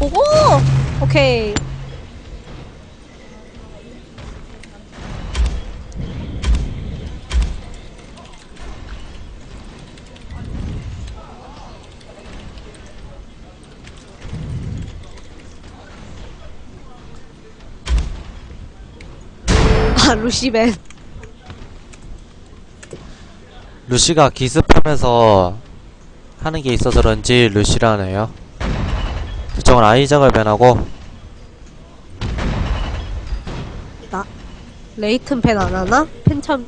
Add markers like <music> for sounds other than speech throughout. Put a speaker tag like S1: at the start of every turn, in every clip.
S1: 고고! 오케이. 아, 루시맨.
S2: 루시가 기습하면서 하는 게 있어서 그런지 루시라네요. 저건 아이작을 변하고
S1: 레이튼 펜 안 하나? 펜 참.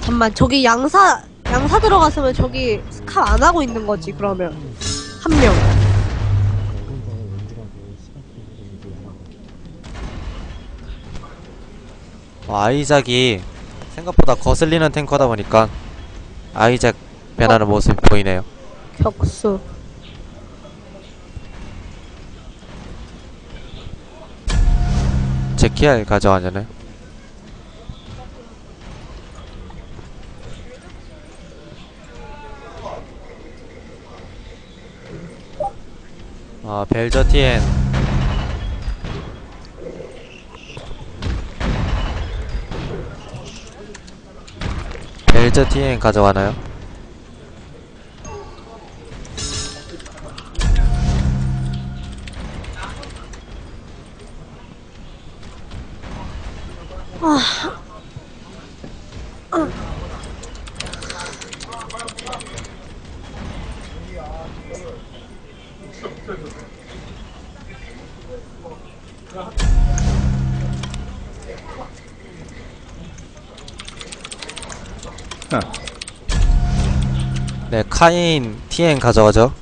S1: 잠만 저기 양사 양사 들어갔으면 저기 스카 안 하고 있는 거지 그러면 한 명.
S2: 아이작이 생각보다 거슬리는 탱커다 보니까 아이작 변하는 모습이 보이네요.
S1: 격수.
S2: 제키알 가져가잖아요. 아 벨저티엔 벨저티엔 가져가나요? 네 카인 TN 가져가죠.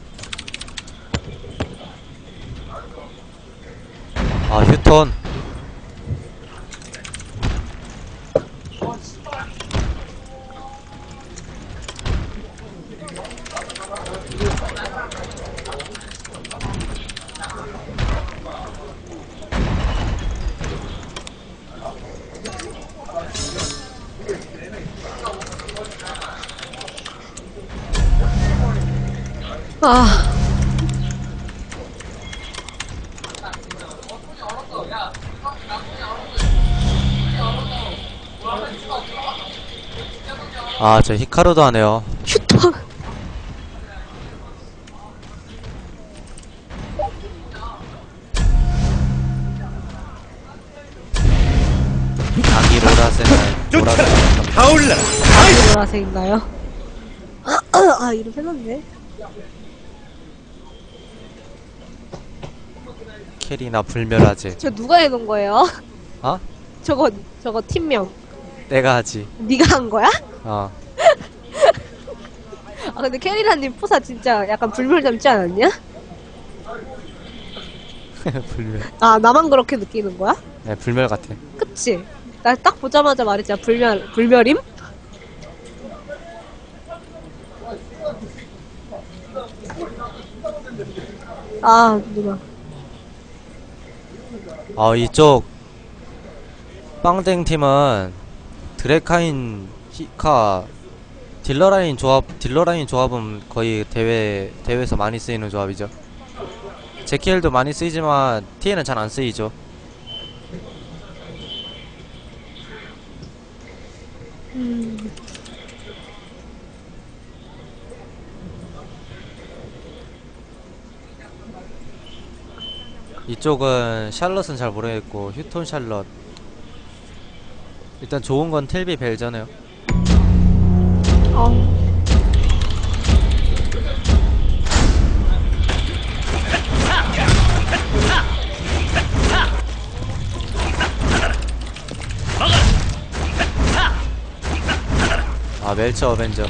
S2: 아 휴톤
S1: 아.
S2: 아 저 히카루도 하네요.
S1: 휴톤.
S2: 아기
S3: 타올라
S1: 보라색인가요? 아 이름 해놨네.
S2: 캐리나 불멸하지.
S1: 저 누가 해놓은 거예요?
S2: 어?
S1: 저거 저거 팀명.
S2: 내가 하지.
S1: 네가 한 거야?
S2: 어. <laughs>
S1: 아 근데 캐리라님 포사 진짜 약간 불멸 닮지 않았냐? <laughs>
S2: 불멸.
S1: 아 나만 그렇게 느끼는 거야?
S2: 네 불멸 같아.
S1: 그치? 나 딱 보자마자 말했잖아 불멸 불멸임? 아 누나
S2: 어 이쪽 빵댕 팀은 드레카인 히카 딜러라인 조합 딜러라인 조합은 거의 대회 대회에서 많이 쓰이는 조합이죠. 제키엘도 많이 쓰이지만 TN은 잘안 쓰이죠. 이쪽은 샬럿은 잘 모르겠고 휴톤 샬럿 일단 좋은 건 텔비 벨잖아요.
S1: 어.
S2: 아 멜처 어벤져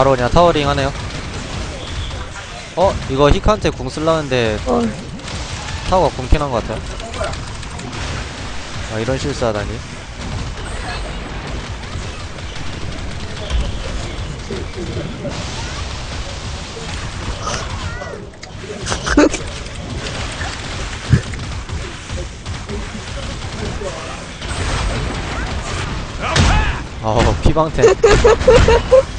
S2: 바로 그냥 타워링 하네요. 어? 이거 히카한테 궁 쓸라는데
S1: 어.
S2: 타워가 궁캔한 것 같아요. 아 이런 실수하다니. <laughs> 어우 피방태 <laughs>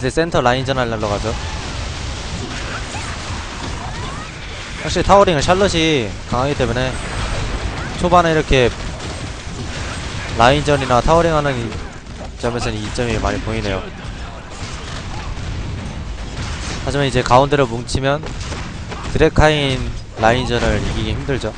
S2: 이제 센터 라인전 하려러 가죠. 확실히 타워링은 샬럿이 강하기 때문에 초반에 이렇게 라인전이나 타워링 하는 이- 점에서는 이점이 많이 보이네요. 하지만 이제 가운데로 뭉치면 드레카인 라인전을 이기기 힘들죠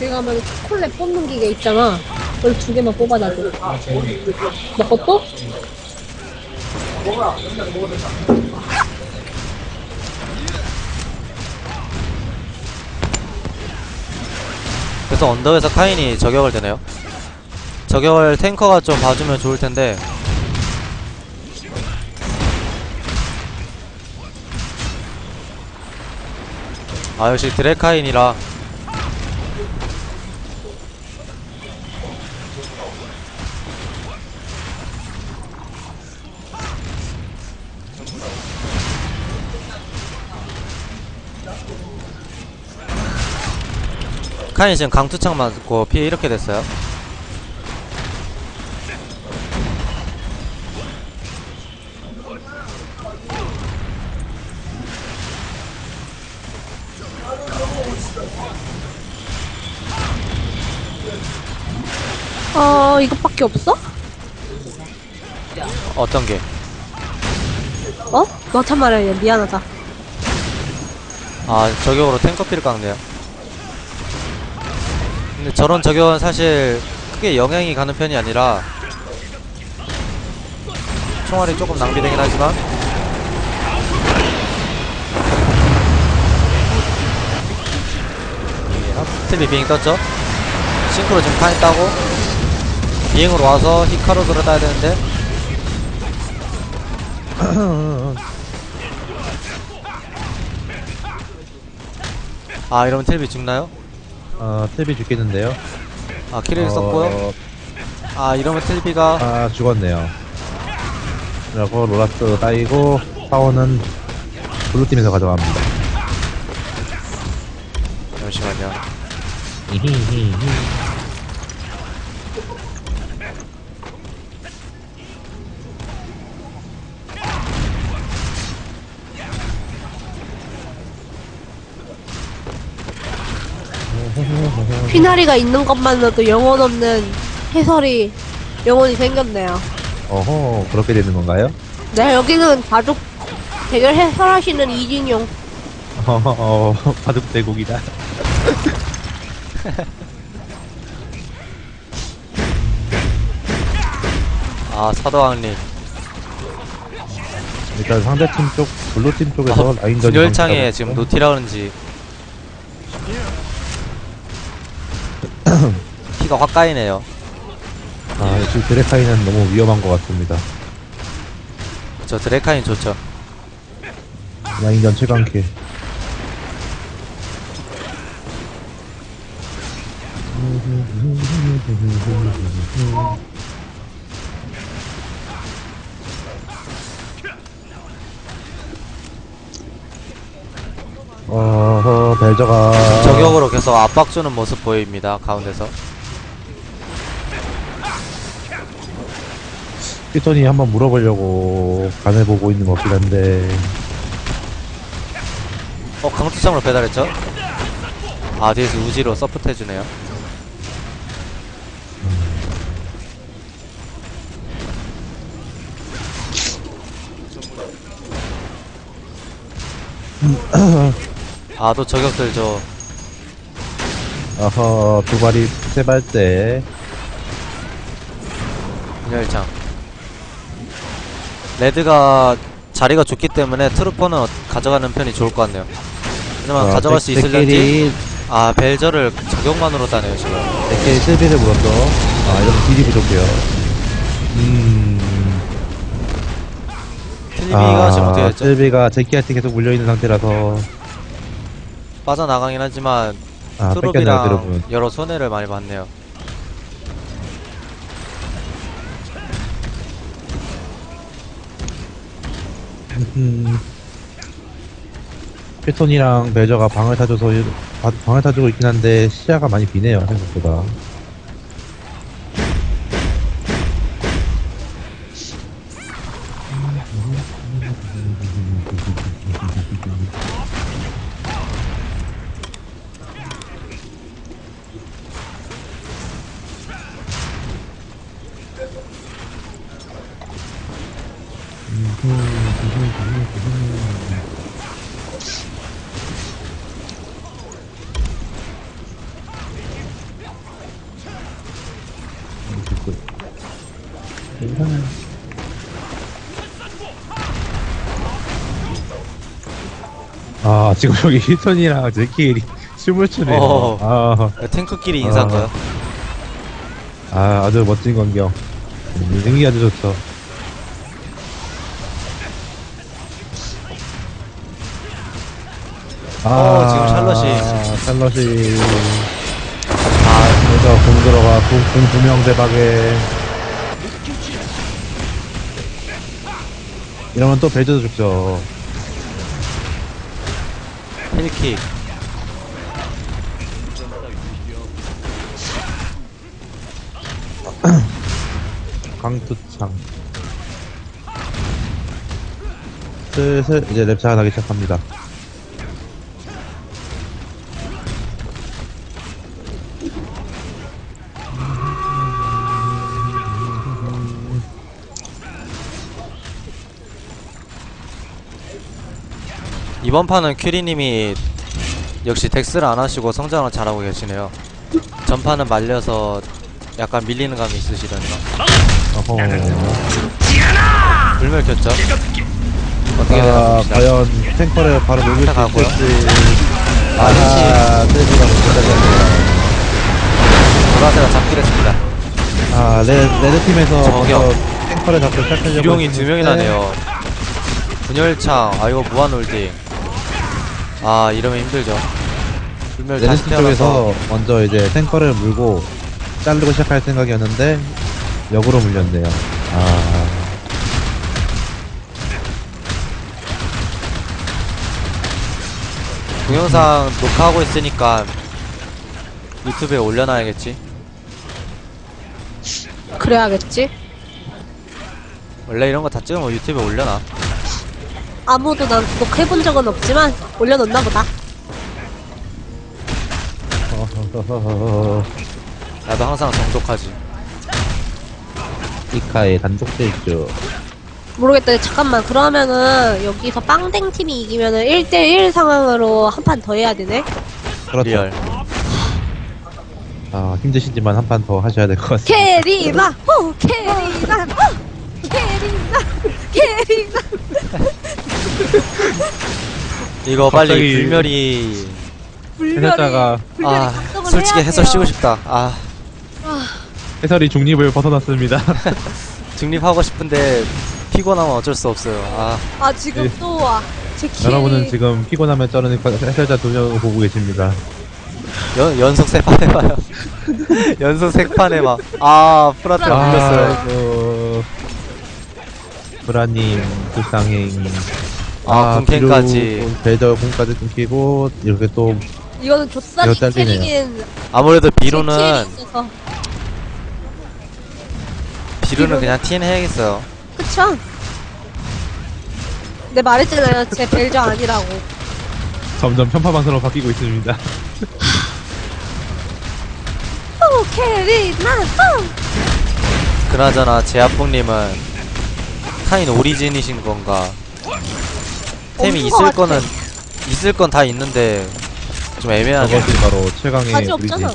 S1: 여기 가면 초콜릿 뽑는 기계 있잖아. 그걸 두 개만 뽑아놔줘. 너 것도?
S2: 그래서 언덕에서 카인이 저격을 되네요. 저격을 탱커가 좀 봐주면 좋을 텐데. 아 역시 드레카인이라 카인 지금 강투창 맞고 피해 이렇게 됐어요.
S1: 밖에 없어?
S2: 어떤 게?
S1: 어? 너 참 말이야. 미안하다.
S2: 아 저격으로 탱커피를 깎네요. 근데 저런 저격은 사실 크게 영향이 가는 편이 아니라 총알이 조금 낭비되긴 하지만 스텝이 비행 떴죠? 싱크로 지금 카인 따고 비행으로 와서 히카로드로 따야 되는데 <clears throat> 아 이러면 텔비 죽나요?
S3: 어, 텔비 죽겠는데요.
S2: 아 키를
S3: 어,
S2: 썼고요 아 이러면 텔비가
S3: 아, 죽었네요. 그리고 로라스 따이고, 파워는 블루팀에서 가져갑니다.
S2: 잠시만요
S3: 히히히히.
S1: 휘나리가 있는 것만으로도 영혼 없는 해설이 영혼이 생겼네요.
S3: 어허, 그렇게 되는 건가요?
S1: 네, 여기는 바둑 대결 해설하시는 이진용.
S3: 어허, 어, 바둑 대국이다. <laughs>
S2: 아 사도왕님
S3: 일단 상대팀 쪽, 블루팀 쪽에서 라인전이
S2: 분열창에
S3: 방치하고
S2: 지금
S3: 있고.
S2: 노티라 그런지 <coughs> 피가 확 까이네요
S3: 아, 역시 드레카이는 너무 위험한 것 같습니다.
S2: 저 드레카인 좋죠
S3: 라인전 최강킬. 어허, 벨저가.
S2: 저격으로 계속 압박 주는 모습 보입니다 가운데서
S3: 피톤이 한번 물어보려고 간해보고 있는 것 같긴 한데.
S2: 어 강투창으로 배달했죠? 아 뒤에서 우지로 서포트 해주네요 <clears throat> 아또 저격들 저
S3: 어허, 두 발이 세 발대.
S2: 분열창 레드가 자리가 좋기 때문에 트루퍼는 어- 가져가는 편이 좋을 것 같네요 하지만
S3: 어,
S2: 가져갈 수
S3: 제-
S2: 있을런지
S3: 제끼리
S2: 아 벨저를 저격만으로 따네요 지금
S3: 이렇게 실비를 물었어. 아, 이러면 딜이 부족해요. 음.
S2: 필리미가 지금 어떻게 됐죠?
S3: 실비가 제키한테 계속 물려있는 상태라서.
S2: 빠져나가긴 하지만
S3: 아, 뺏겼네요,
S2: 트롭이랑
S3: 여러분.
S2: 여러 손해를 많이 봤네요
S3: 음. 피톤이랑 벨저가 방을 타줘서 바- 방을 타주고 있긴 한데 시야가 많이 비네요 생각보다 아 지금 여기 히톤이랑 제키 춤을 추네요.
S2: 어.
S3: 아,
S2: 탱크끼리 인사인가요?
S3: 아 아주 멋진 광경. 음, 생기 아주 좋죠.
S2: 어, 지금 샬럿이.
S3: 샬럿이.
S2: 아
S3: 그래서 공 들어가 공 두명 대박에. 이러면 또 벨저도 죽죠
S2: 힐킥. <clears throat>
S3: 강투창. 슬슬 이제 랩차가 나기 시작합니다
S2: 이번 판은 큐리님이 역시 덱스를 안 하시고 성장을 잘하고 계시네요. 전판은 말려서 약간 밀리는 감이 있으시려나
S3: 어허.
S2: 불멸 켰죠? 어떻게 되나
S3: 아,
S2: 봅시다
S3: 과연 탱커를 바로 녹일 수
S2: 가고요.
S3: 있을지
S2: 아,
S3: 아, 세지가 못하겠네요.
S2: 보라세가 잡기로 했습니다.
S3: 아, 레, 레드팀에서
S2: 저기요.
S3: 먼저 탱커를 잡고 시작하려고
S2: 유령이 두
S3: 했는데
S2: 명이 나 네요. 분열창 아 이거 무한 홀딩 아 이러면 힘들죠. 불멸 다시
S3: 레드팀
S2: 태어나서
S3: 쪽에서. 먼저 이제 탱커를 물고 자르고 시작할 생각이었는데 역으로 물렸네요. 아.
S2: 동영상 녹화하고 있으니까 유튜브에 올려놔야겠지?
S1: 그래야겠지?
S2: 원래 이런 거 다 찍으면 유튜브에 올려놔
S1: 아무도 난 구독해본 적은 없지만 올려놓나 보다. <laughs>
S2: 나도 항상 정독하지
S3: 이카의 단독 질주
S1: 모르겠다. 잠깐만. 그러면은 여기서 빵댕 팀이 이기면은 1대1 상황으로 한 판 더 해야 되네?
S3: 그렇죠
S2: 리얼
S3: 아 힘드시지만 한 판 더 하셔야 될 것 같습니다
S1: 캐리나! 호! 캐리나! 호! 캐리나! <laughs> 캐리나! <laughs>
S2: 이거
S3: 갑자기-
S2: 빨리 불멸이
S3: 해설자가
S2: 아 솔직히 해설. 쉬고 싶다. 아.
S3: 해설이 중립을 벗어났습니다. <laughs>
S2: 중립하고 싶은데 피곤하면 어쩔 수 없어요. 아.
S1: 아, 지금
S3: 예.
S1: 또 와. 제 키.
S3: 여러분은 지금 피곤하면 쩌는 해설자 두 명을 보고 계십니다.
S2: 연, 연속 세판 해봐요. 연속 세판 해봐 아 불렸어요
S3: 아이고. 브라님 불쌍행
S2: 아, 군캔까지.
S3: 뒤로 배저 공까지 끊기고 이렇게 또
S1: 이거는 조싸리
S3: 이거.
S1: 캐릭인
S2: 아무래도 비루는
S1: 있어서.
S2: 비루는 그냥 TN 해야겠어요
S1: 그쵸? 내 말했잖아요. 제 벨저 아니라고.
S3: 점점 편파 방송으로 바뀌고 있습니다
S1: 호! 캐리나! 호!
S2: 그나저나 제아뽕님은 타인 오리진이신 건가 템이
S1: 것
S2: 있을
S1: 같아.
S2: 거는 있을 건 다 있는데 좀 애매하네
S3: 저것이 바로 최강의 우리지
S1: 없잖아.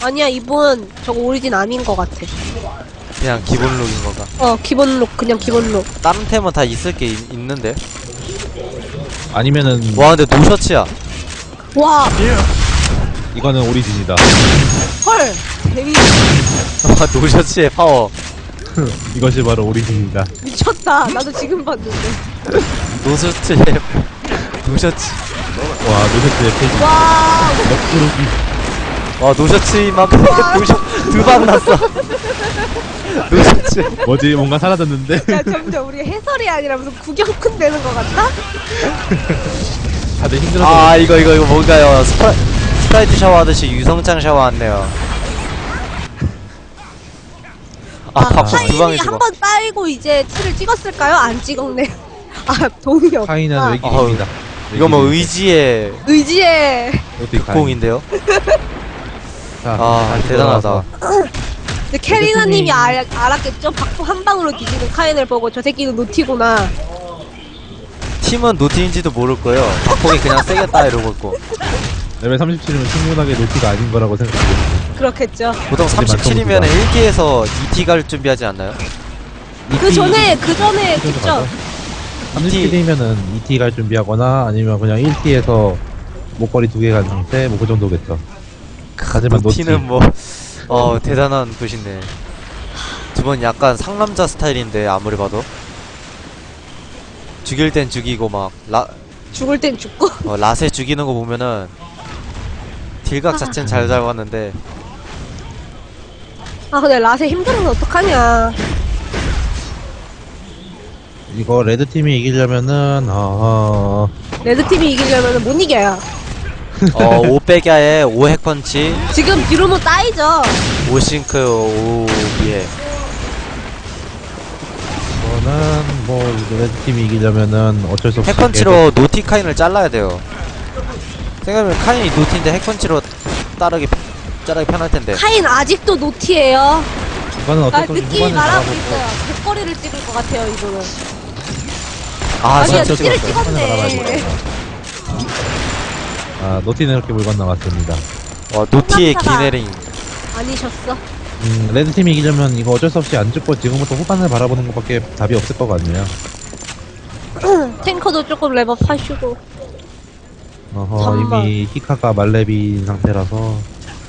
S1: 아니야, 이분 저거 오리진 아닌 것 같아.
S2: 그냥 기본 룩인 건가
S1: 어, 기본 룩, 그냥 기본 룩.
S2: 다른 템은 다 있을 게 있, 있는데
S3: 아니면은
S2: 와 근데 노셔츠야
S1: 와,
S3: 이거는 오리진이다.
S1: 헐 데미
S2: 아, 노셔츠의 파워. <laughs>
S3: 이것이 바로 오리진이다.
S1: 미쳤다 나도 지금 봤는데
S2: 노셔츠의 <laughs> 노셔츠.
S3: 와, 노세트의 페이지.
S1: 와
S3: 역구르기.
S2: 와 노셔츠만큼 노셔 두방 났어. <laughs> 노셔츠.
S3: 뭐지? 뭔가 사라졌는데?
S1: 야 점점 우리 해설이 아니라 무슨 구경꾼 되는 것 같다?
S3: 다들 힘들어서.
S2: 아 이거 이거 이거 뭔가요? 스프라, 스프라이트 샤워하듯이 유성창 샤워 왔네요. 아 박수 두
S1: 카인이
S2: 방에 죽어.
S1: 한번 따이고 이제 티를 찍었을까요? 안 찍었네 아 없다
S3: 카이는 외길입니다.
S2: 이거 뭐 의지의
S1: 의지의
S2: 극공인데요? <laughs>
S3: 자,
S2: 아 대단하다.
S1: 근데 캐리나님이 알, 알았겠죠? 박수 한 방으로 뒤지는 카인을 보고 저 새끼는 노티구나
S2: 팀은 노티인지도 모를 거예요. 박폭이 그냥 세겠다 이러고 있고.
S3: 레벨 37이면 충분하게 노티가 아닌 거라고 생각해요.
S1: 그렇겠죠
S2: 보통
S3: 그게
S2: 37이면
S3: 맞죠,
S2: 1기에서 2티 갈 준비하지 않나요?
S1: 그 전에 그 전에 했죠
S3: 37이면은 2T 갈 준비하거나 아니면 그냥 1T에서 목걸이 두개 가진 상태 뭐 그 정도겠죠. 하지만 노티.
S2: 노티는 뭐, 어, 대단한 굿이네. 두분 약간 상남자 스타일인데, 아무리 봐도. 죽일 땐 죽이고, 막, 라,
S1: 죽을 땐 죽고
S2: 어, 라세 죽이는 거 보면은, 딜각 자체는 잘 잡았는데,
S1: 아 근데 라세 힘들어서 어떡하냐
S3: 이거 레드 팀이 이기려면은 어,
S1: 레드팀이 이기려면 못 이겨요.
S2: 어, 5백야에 5핵 펀치,
S1: 지금 뒤로는 따이죠?
S2: 5싱크, 5비에.
S3: 이거는 뭐 이거 레드 팀이 이기려면은 어쩔 수 없이
S2: 핵 펀치로 노티 카인을 잘라야 돼요. 생각해보면 카인이 노티인데 핵 펀치로 따르기, 자르기 편할 텐데.
S1: 카인 아직도 노티예요.
S3: 이거는
S1: 나
S3: 어쨌든
S1: 느낌이
S3: 후반에
S1: 말하고
S3: 나가고.
S1: 있어요. 목걸이를 찍을 것 같아요 이거는
S2: 아,
S1: 아니야
S2: 찍었어요.
S3: 찍었어요.
S1: 찍었네
S3: 아 노티는 이렇게 물건 나왔습니다.
S2: 와, 노티의
S1: 상남자가.
S2: 기네링.
S1: 아니셨어
S3: 음, 레드 팀이 이기려면 이거 어쩔 수 없이 안 죽고 지금부터 후반을 바라보는 것밖에 답이 없을 것 같네요. <clears throat>
S1: 탱커도 조금 레벨 하시고
S3: 어허
S1: 잠깐만.
S3: 이미 히카가 말레비인 상태라서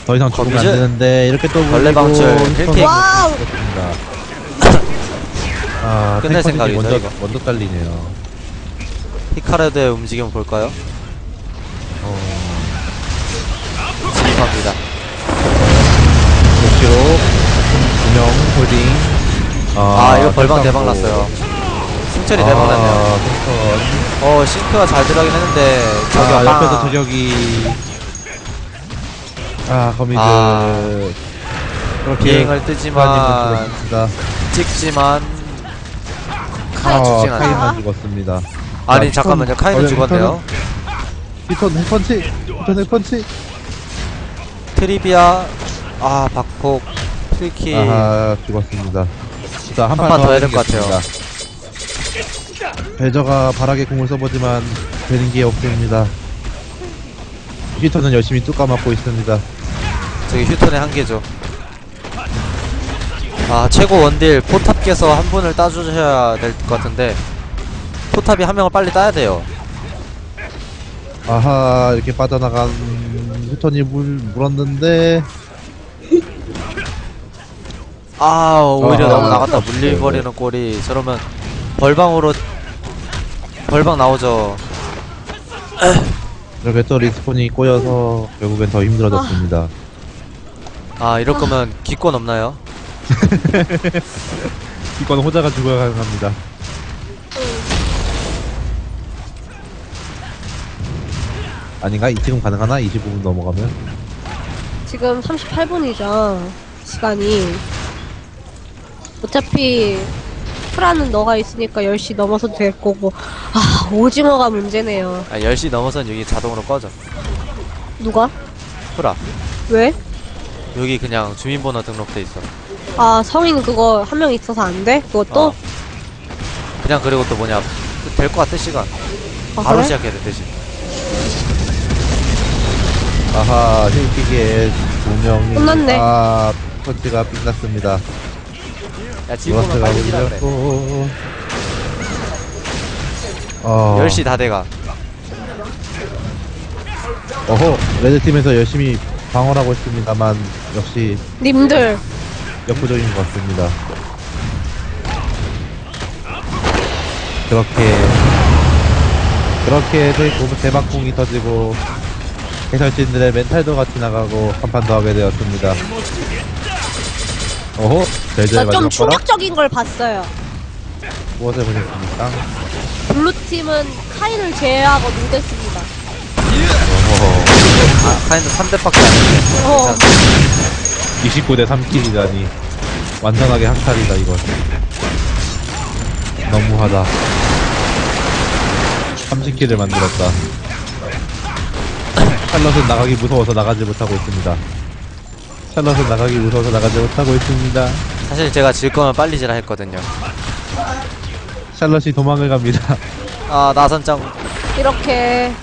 S3: 더 이상 죽으면 안? 되는데 이렇게 또
S2: 벌레
S3: 물리고
S2: 방출,
S3: 히카가
S2: 힐킹.
S1: 와우
S3: 죽었습니다. 아
S2: 끝낼
S3: 탱커진이
S2: 생각이죠,
S3: 먼저
S2: 이거.
S3: 먼저 잘리네요.
S2: 히카르드의 움직임 볼까요?
S3: 어,
S2: 감사합니다.
S3: 역시로 두명 홀딩.
S2: 아, 이거 벌방 대박
S3: 뭐-
S2: 났어요. 승철이 대박 났네요.
S3: 아, 탱커.
S2: 어, 싱크가 잘 들어가긴 했는데, 저기
S3: 아,
S2: 빵.
S3: 옆에서 저격이. 아, 거미줄.
S2: 아, 비행을 뜨지만. 찍지만, 아, 죽진. 않아요.
S3: 카인만 죽었습니다.
S2: 아니,
S3: 아,
S2: 잠깐만요.
S3: 히톤-
S2: 카인은
S3: 어,
S2: 죽었네요.
S3: 히톤 핵펀치! 히톤 핵펀치!
S2: 트리비아, 아, 박폭, 필키.
S3: 아하, 죽었습니다. 자,
S2: 한한판판더더 해야 될 것 같아요.
S3: 벨저가 바닥에 공을 써보지만 되는 게 없습니다. 히톤은 열심히 뚜까 맞고 있습니다.
S2: 저기 휴톤의 한계죠. 아, 최고 원딜 포탑께서 한 분을 따주셔야 될 것 같은데, 포탑이 한 명을 빨리 따야 돼요.
S3: 아하, 이렇게 빠져나간 히톤이 물, 물었는데,
S2: 아 오히려
S3: 아,
S2: 너무
S3: 아,
S2: 나갔다
S3: 네,
S2: 물려버리는 꼴이 저러면 벌방으로 벌방 나오죠
S3: 이렇게 또 리스폰이 꼬여서 결국엔 더 힘들어졌습니다.
S2: 아 이럴 거면 기권 없나요? <laughs>
S3: 이건 호자가 죽어야 가능합니다. 아닌가? 이 지금 가능하나? 25분 넘어가면?
S1: 지금 38분이죠 시간이 어차피 프라는 너가 있으니까 10시 넘어서도 될 거고 아 오징어가 문제네요
S2: 아 10시 넘어선 여기 자동으로 꺼져
S1: 누가?
S2: 후라
S1: 왜?
S2: 여기 그냥 주민번호 등록돼 있어
S1: 아 성인 그거 한 명 있어서 안 돼? 그것도?
S2: 어. 그냥 그리고 또 뭐냐 될 것 같아 시간
S1: 아,
S2: 바로
S1: 그래?
S2: 시작해야 돼 대신
S3: 아하, 힐킥에 두 명이.
S1: 끝났네.
S3: 아, 펀치가 빗났습니다.
S2: 야 지금은
S3: 로라스가
S2: 빨리 뛰라 그래.
S3: 어.
S2: 10시 다 돼가
S3: 어허, 레드팀에서 열심히 방어를 하고 있습니다만 역시
S1: 님들
S3: 역부족인 것 같습니다. 그렇게 그렇게 되고 대박궁이 터지고 해설진들의 멘탈도 같이 나가고 한판더 하게 되었습니다. 어허,
S1: 저
S3: 젤젤
S1: 좀
S3: 마지막 거라
S1: 충격적인 걸 봤어요.
S3: 무엇을 보셨습니까?
S1: 블루팀은 카이를 제외하고 누댔습니다.
S3: 어허,
S2: 아, 카인도 3대밖에 안 했네.
S1: 어.
S3: 29대 3킬이다니 완전하게 학살이다 이건. 너무하다. 30킬을 만들었다. 샬럿은 나가기 무서워서 나가지 못하고 있습니다. 샬럿은 나가기 무서워서 나가지 못하고 있습니다.
S2: 사실 제가 질 거면 빨리 지라 했거든요.
S3: 샬럿이 도망을 갑니다.
S2: 아, 나선장.
S1: 이렇게